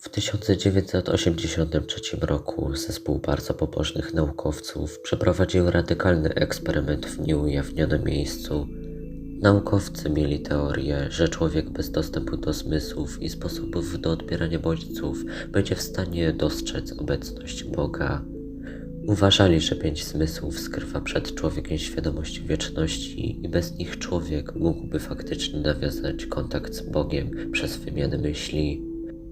W 1983 roku zespół bardzo pobożnych naukowców przeprowadził radykalny eksperyment w nieujawnionym miejscu. Naukowcy mieli teorię, że człowiek bez dostępu do zmysłów i sposobów do odbierania bodźców będzie w stanie dostrzec obecność Boga. Uważali, że pięć zmysłów skrywa przed człowiekiem świadomość wieczności i bez nich człowiek mógłby faktycznie nawiązać kontakt z Bogiem przez wymianę myśli.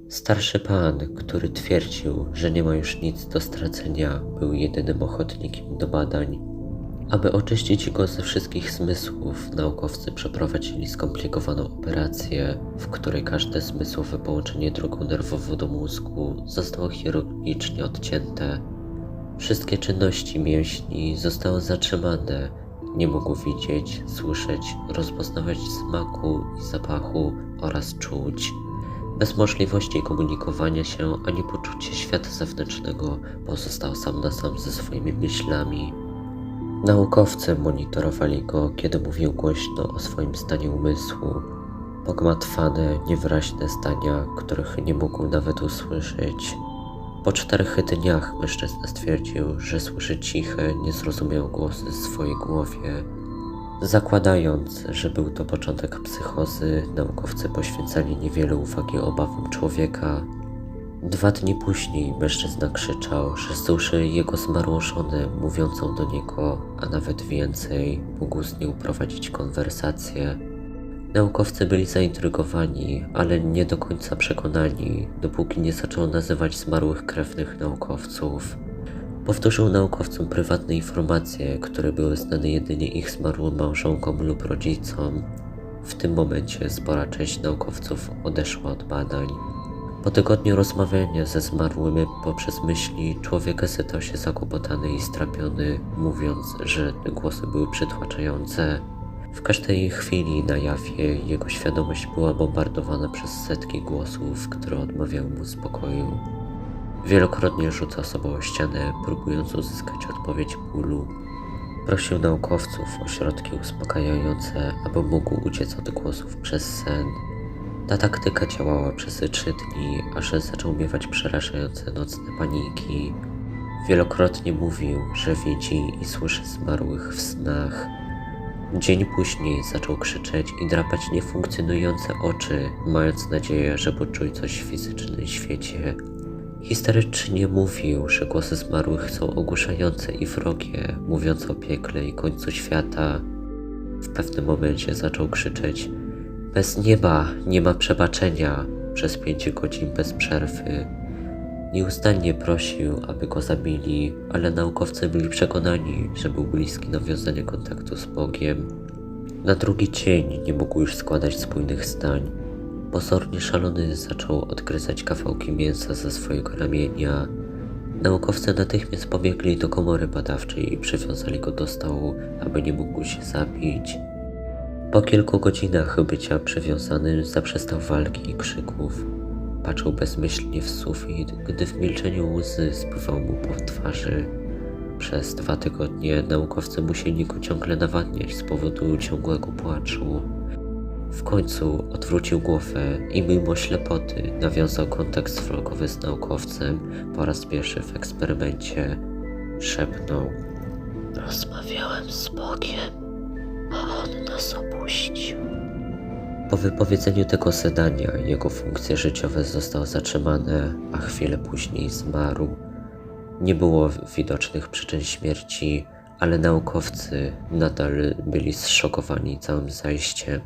Starszy pan, który twierdził, że nie ma już nic do stracenia, był jedynym ochotnikiem do badań. Aby oczyścić go ze wszystkich zmysłów, naukowcy przeprowadzili skomplikowaną operację, w której każde zmysłowe połączenie drogą nerwową do mózgu zostało chirurgicznie odcięte. Wszystkie czynności mięśni zostały zatrzymane. Nie mógł widzieć, słyszeć, rozpoznawać smaku i zapachu oraz czuć. Bez możliwości komunikowania się ani poczucia świata zewnętrznego pozostał sam na sam ze swoimi myślami. Naukowcy monitorowali go, kiedy mówił głośno o swoim stanie umysłu. Pogmatwane, niewyraźne zdania, których nie mógł nawet usłyszeć. Po czterech dniach mężczyzna stwierdził, że słyszy ciche, niezrozumiałe głosy w swojej głowie. Zakładając, że był to początek psychozy, naukowcy poświęcali niewiele uwagi obawom człowieka. Dwa dni później mężczyzna krzyczał, że słyszy jego zmarłą żonę mówiącą do niego, a nawet więcej, mógł z nią prowadzić konwersację. Naukowcy byli zaintrygowani, ale nie do końca przekonani, dopóki nie zaczął nazywać zmarłych krewnych naukowców. Powtórzył naukowcom prywatne informacje, które były znane jedynie ich zmarłym małżonkom lub rodzicom. W tym momencie spora część naukowców odeszła od badań. Po tygodniu rozmawiania ze zmarłymi poprzez myśli, człowiek stał się zakłopotany i strapiony, mówiąc, że głosy były przytłaczające. W każdej chwili na jawie jego świadomość była bombardowana przez setki głosów, które odmawiały mu spokoju. Wielokrotnie rzucał sobą o ścianę, próbując uzyskać odpowiedź bólu. Prosił naukowców o środki uspokajające, aby mógł uciec od głosów przez sen. Ta taktyka działała przez trzy dni, aż zaczął miewać przerażające nocne paniki. Wielokrotnie mówił, że widzi i słyszy zmarłych w snach. Dzień później zaczął krzyczeć i drapać niefunkcjonujące oczy, mając nadzieję, że poczuje coś w fizycznym świecie. Historycznie mówił, że głosy zmarłych są ogłuszające i wrogie, mówiąc o piekle i końcu świata. W pewnym momencie zaczął krzyczeć: Bez nieba nie ma przebaczenia przez pięć godzin bez przerwy. Nieustannie prosił, aby go zabili, ale naukowcy byli przekonani, że był bliski nawiązania kontaktu z Bogiem. Na drugi dzień nie mógł już składać spójnych zdań. Pozornie szalony zaczął odgryzać kawałki mięsa ze swojego ramienia. Naukowcy natychmiast pobiegli do komory badawczej i przywiązali go do stołu, aby nie mógł się zabić. Po kilku godzinach bycia przywiązanym zaprzestał walki i krzyków. Patrzył bezmyślnie w sufit, gdy w milczeniu łzy spływał mu po twarzy. Przez dwa tygodnie naukowcy musieli go ciągle nawadniać z powodu ciągłego płaczu. W końcu odwrócił głowę i mimo ślepoty nawiązał kontakt wzrokowy z naukowcem po raz pierwszy w eksperymencie. Szepnął. Rozmawiałem z Bogiem, a on nas opuścił. Po wypowiedzeniu tego zadania jego funkcje życiowe zostały zatrzymane, a chwilę później zmarł. Nie było widocznych przyczyn śmierci, ale naukowcy nadal byli zszokowani całym zajściem.